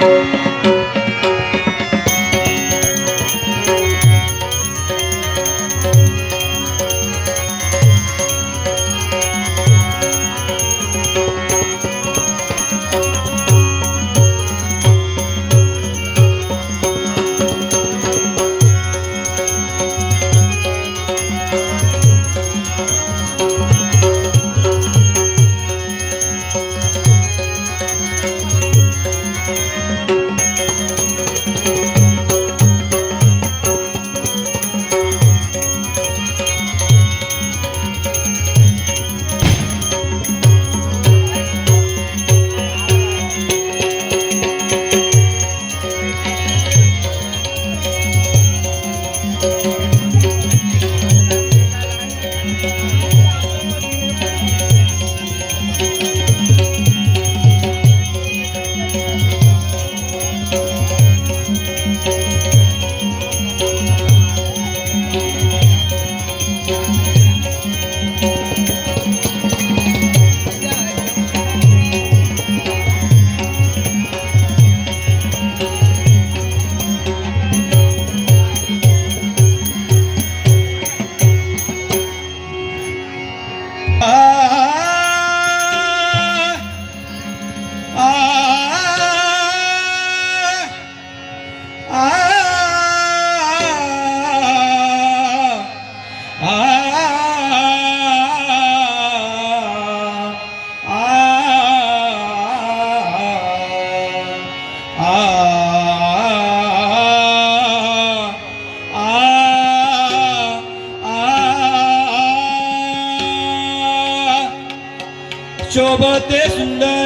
Música চবতে সুন্দর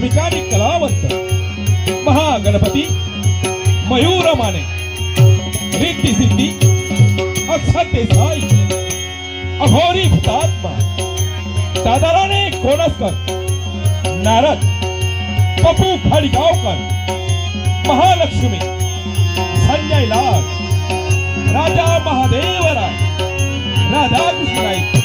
सुविचारी कलावंत? महागणपती मयूर माने रिद्धी सिद्धी असा देसाई अघोरी भूतात्मा. दादाराने कोणसकर? नारद. पपू फाडगावकर महालक्ष्मी. संजय लाल. राजा महादेव राय राधाकृष्ण नाईक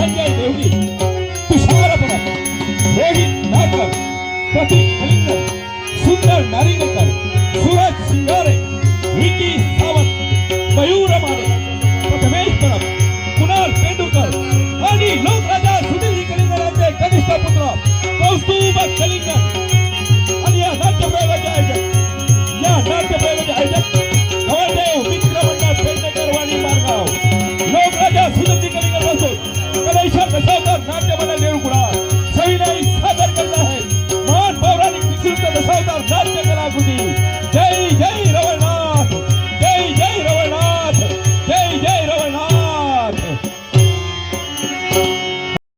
संजय देवगी तुषारपण रोहित नाकर प्रतीक कलिंगर सुंदर नारिंगकर सूरज सिंगारे विकी सावंत मयूर माने.